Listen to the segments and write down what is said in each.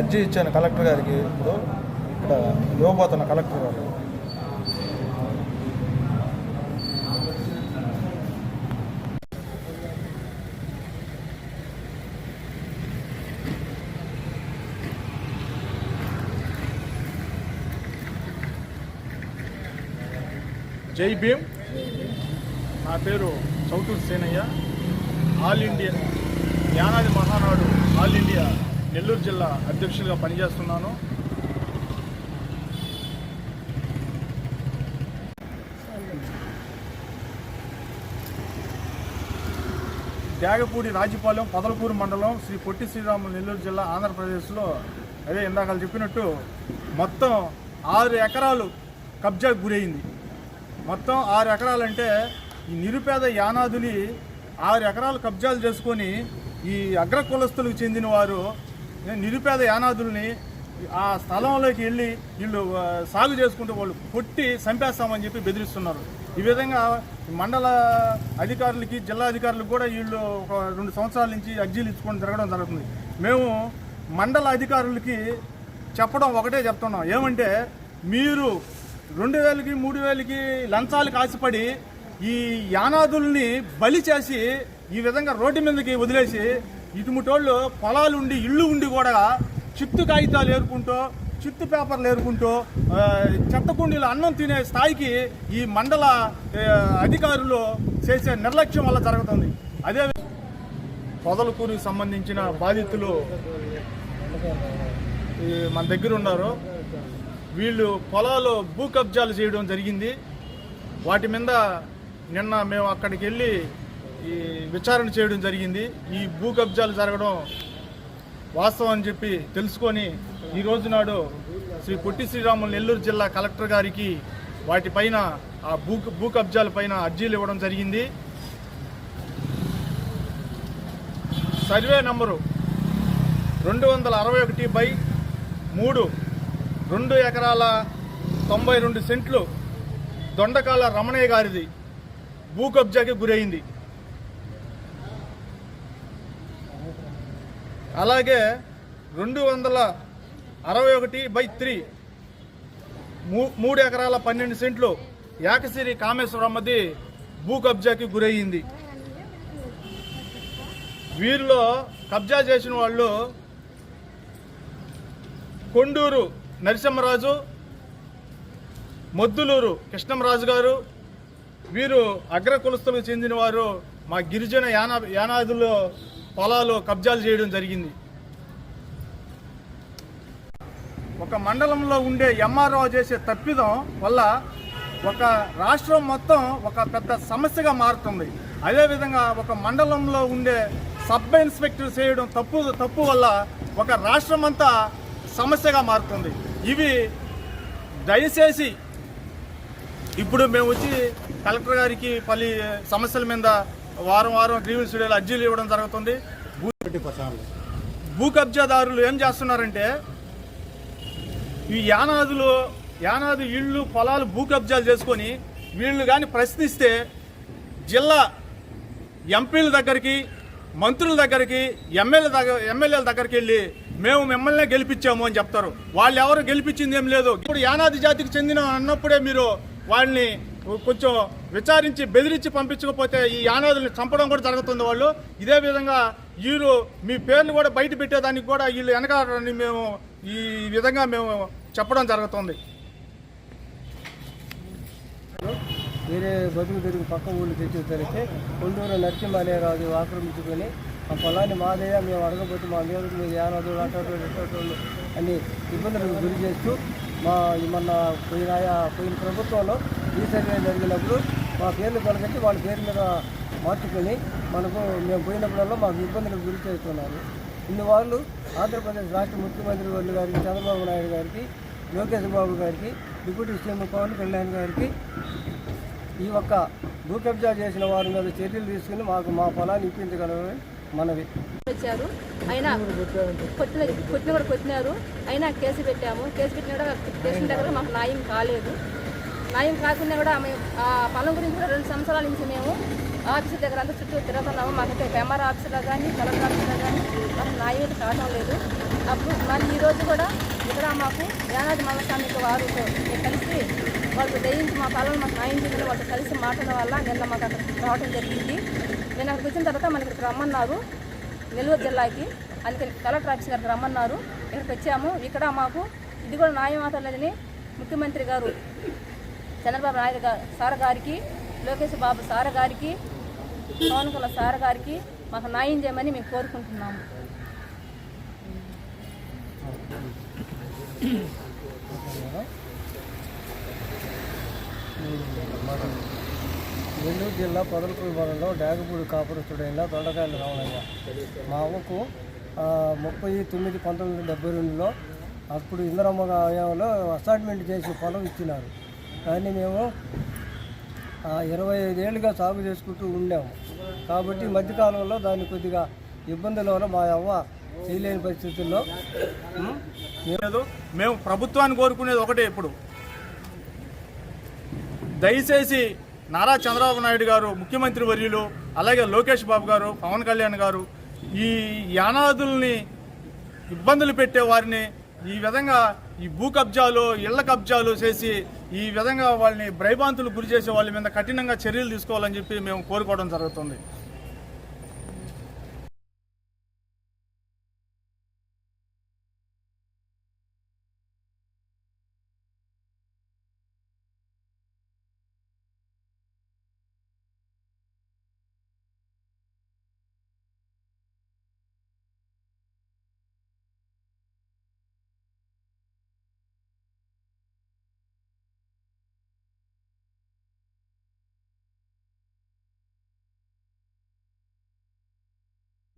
అర్జీ ఇచ్చాను కలెక్టర్ గారికి ఇప్పుడు. ఇక్కడ ఇవ్వబోతున్న కలెక్టర్ గారు. జై భీమ్. నా పేరు Chouturu Senaiah. All India Yanadi Mahanadu all India. Nellore జిల్లా అధ్యక్షులుగా పనిచేస్తున్నాను. త్యాగపూడి రాజపాలెం పదలపూరు మండలం శ్రీ పొట్టి శ్రీరాములు నెల్లూరు జిల్లా ఆంధ్రప్రదేశ్లో అదే ఇందాక చెప్పినట్టు మొత్తం ఆరు ఎకరాలు కబ్జాకు గురైంది. మొత్తం ఆరు ఎకరాలంటే ఈ నిరుపేద యానాదులి ఆరు ఎకరాలు కబ్జాలు చేసుకొని ఈ అగ్ర కులస్తులకు చెందిన వారు నిరుపేద యానాదుల్ని ఆ స్థలంలోకి వెళ్ళి వీళ్ళు సాగు చేసుకుంటూ వాళ్ళు కొట్టి చంపేస్తామని చెప్పి బెదిరిస్తున్నారు. ఈ విధంగా మండల అధికారులకి జిల్లా అధికారులకు కూడా వీళ్ళు ఒక రెండు సంవత్సరాల నుంచి అర్జీలు ఇచ్చుకొని తిరగడం జరుగుతుంది. మేము మండల అధికారులకి చెప్పడం ఒకటే చెప్తున్నాం. ఏమంటే మీరు రెండు వేలకి మూడు వేలకి లంచాలకు ఆశపడి ఈ యానాదుల్ని బలి చేసి ఈ విధంగా రోడ్డు మీదకి వదిలేసి ఇటుముటోళ్ళు పొలాలు ఉండి ఇళ్ళు ఉండి కూడా చిత్తు కాగితాలు ఏరుకుంటూ చిత్తు పేపర్లు ఏరుకుంటూ చెత్తకుండీలు అన్నం తినే స్థాయికి ఈ మండల అధికారులు చేసే నిర్లక్ష్యం వల్ల జరుగుతుంది. అదే పొదలకూరికి సంబంధించిన బాధితులు ఈ మన దగ్గర ఉన్నారు. వీళ్ళు పొలాలు భూ కబ్జాలు చేయడం జరిగింది. వాటి మీద నిన్న మేము అక్కడికి వెళ్ళి ఈ విచారణ చేయడం జరిగింది. ఈ భూ కబ్జాలు జరగడం వాస్తవం అని చెప్పి తెలుసుకొని ఈ రోజు నాడు శ్రీ పొట్టి శ్రీరాములు నెల్లూరు జిల్లా కలెక్టర్ గారికి వాటిపైన ఆ భూ భూ కబ్జాల పైన అర్జీలు ఇవ్వడం జరిగింది. సర్వే నంబరు రెండు వందల అరవై ఒకటి బై మూడు రెండు ఎకరాల తొంభై రెండు సెంట్లు దొండకాల రమణయ్య గారిది భూ కబ్జాకి గురైంది. అలాగే రెండు వందల అరవై ఒకటి బై త్రీ. మూ మూడు ఎకరాల పన్నెండు సెంట్లు యాకసిరి కామేశ్వరమ్మది భూ కబ్జాకి గురయ్యింది. వీరిలో కబ్జా చేసిన వాళ్ళు కొండూరు నరసింహరాజు మొద్దులూరు కృష్ణంరాజు గారు వీరు అగ్ర కులస్తులకు చెందిన వారు మా గిరిజన యానా యానాదులు పొలాలు కబ్జాలు చేయడం జరిగింది. ఒక మండలంలో ఉండే ఎంఆర్ఓ చేసే తప్పిదం వల్ల ఒక రాష్ట్రం మొత్తం ఒక పెద్ద సమస్యగా మారుతుంది. అదేవిధంగా ఒక మండలంలో ఉండే సబ్ ఇన్స్పెక్టర్ చేయడం తప్పు తప్పు వల్ల ఒక రాష్ట్రం అంతా సమస్యగా మారుతుంది. ఇవి దయచేసి ఇప్పుడు మేము వచ్చి కలెక్టర్ గారికి పలు సమస్యల మీద వారం వారం గ్రీవెన్స్ స్టూడియోలో అర్జీలు ఇవ్వడం జరుగుతుంది. భూ- భూ కబ్జాదారులు ఏం చేస్తున్నారంటే ఈ యానాదులు యానాది ఇళ్ళు పొలాలు భూ కబ్జాలు చేసుకొని వీళ్ళు కానీ ప్రశ్నిస్తే జిల్లా ఎంపీల దగ్గరికి మంత్రుల దగ్గరికి ఎమ్మెల్యే దగ్గర ఎమ్మెల్యేల దగ్గరికి వెళ్ళి మేము మిమ్మల్నే గెలిపించాము అని చెప్తారు. వాళ్ళు ఎవరు గెలిపించింది ఏం లేదు. ఇప్పుడు యానాది జాతికి చెందిన అన్నప్పుడే మీరు వాళ్ళని కొంచెం విచారించి బెదిరించి పంపించకపోతే ఈ యానాదుల్ని చంపడం కూడా జరుగుతుంది వాళ్ళు. ఇదే విధంగా వీరు మీ పేర్లు కూడా బయట పెట్టేదానికి కూడా వీళ్ళు వెనకాలని మేము ఈ విధంగా మేము చెప్పడం జరుగుతుంది. వేరే బతుకు తిరిగి పక్క ఊళ్ళు తెచ్చేసరికి కొండూరు నరసింహరాజు ఆక్రమించుకొని ఆ పొలాన్ని మాదయ్య మేము అడగబోతు మా మీద మీద యానాదులు అటోళ్ళు ఇటోళ్ళు అని ఇబ్బందులకు గురి చేస్తూ మా మొన్న పోయిన పోయిన ప్రభుత్వంలో సర్వే జరిగినప్పుడు మా పేర్లు కొనకట్టి వాళ్ళ పేరు మీద మార్చుకొని మనకు మేము పోయినప్పుడల్లా మాకు ఇబ్బందులకు గురి చేస్తున్నారు. ఇన్ని వాళ్ళు ఆంధ్రప్రదేశ్ రాష్ట్ర ముఖ్యమంత్రి వర్యులు గారికి చంద్రబాబు నాయుడు గారికి లోకేష్ బాబు గారికి డిప్యూటీ సీఎం పవన్ కళ్యాణ్ గారికి ఈ ఒక్క భూ కబ్జా చేసిన వారి మీద చర్యలు తీసుకుని మాకు మా పొలాన్ని ఇప్పించగలరని మనవి. వచ్చారు. అయినా కొట్టిన కొట్టిన కూడా కొట్టినారు. అయినా కేసు పెట్టాము. కేసు పెట్టిన కూడా కేసు దగ్గర మాకు న్యాయం కాలేదు. నయం కాకుండా కూడా మేము ఆ పొలం గురించి కూడా రెండు సంవత్సరాల నుంచి మేము ఆఫీసు దగ్గర అంతా చుట్టూ తిరుగుతున్నాము. మాకైతే ఎంఆర్ ఆఫీసులో కానీ కలెక్టర్ ఆఫీసులో కానీ మాకు న్యాయం అయితే కావడం లేదు. అప్పుడు మళ్ళీ ఈరోజు కూడా ఇక్కడ మాకు యానాది మల్లస్వామి వారు కలిసి వాళ్ళు దయించి మా పొలం మాకు న్యాయం చేసిన వాళ్ళతో కలిసి మాట్లాడడం వల్ల నిన్న మాకు అక్కడ రావడం జరిగింది. నేను అక్కడికి వచ్చిన తర్వాత మనకి ఇక్కడ రమ్మన్నారు. నెల్లూరు జిల్లాకి అందుకని కలెక్టర్ ఆఫీస్ గారికి రమ్మన్నారు. ఇక్కడికి వచ్చాము. ఇక్కడ మాకు ఇది కూడా న్యాయం అవుతలేదని ముఖ్యమంత్రి గారు చంద్రబాబు నాయుడు గారు సార్ గారికి లోకేష్ బాబు సార్ గారికి పవన్ కళ్యాణ్ సార్ గారికి మాకు న్యాయం చేయమని మేము కోరుకుంటున్నాము. నెల్లూరు జిల్లా పదలపూడి మండలంలో డాగపూడి కాపురస్తుడైన దొండకాయల రామయ్య. మా అవ్వకు ముప్పై తొమ్మిది పంతొమ్మిది వందల డెబ్బై రెండులో అప్పుడు ఇందిరమ్మ హయాంలో అసైన్మెంట్ చేసి పొలం ఇచ్చినారు. కానీ మేము ఇరవై ఐదేళ్ళుగా సాగు చేసుకుంటూ ఉండాము. కాబట్టి ఈ మధ్యకాలంలో దాన్ని కొద్దిగా ఇబ్బందుల వల్ల మా అవ్వ చేయలేని పరిస్థితుల్లో లేదు మేము ప్రభుత్వాన్ని కోరుకునేది ఒకటే ఇప్పుడు. దయచేసి నారా చంద్రబాబు నాయుడు గారు ముఖ్యమంత్రి వర్యులు అలాగే లోకేష్ బాబు గారు పవన్ కళ్యాణ్ గారు ఈ యానాదుల్ని ఇబ్బందులు పెట్టే వారిని ఈ విధంగా ఈ భూ కబ్జాలు ఇళ్ళ కబ్జాలు చేసి ఈ విధంగా వాళ్ళని భయభాంతులు గురి చేసే వాళ్ళ మీద కఠినంగా చర్యలు తీసుకోవాలని చెప్పి మేము కోరుకోవడం జరుగుతుంది.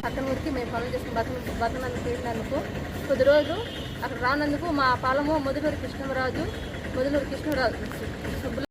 పట్టణూరికి మేము పనులు చేసుకుని బతక బతకనందుకు వెళ్ళినందుకు కొద్ది రోజులు అక్కడ రానందుకు మా పాలము మొదలూరు కృష్ణరాజు మొదలూరు కృష్ణరాజు సుబ్బుల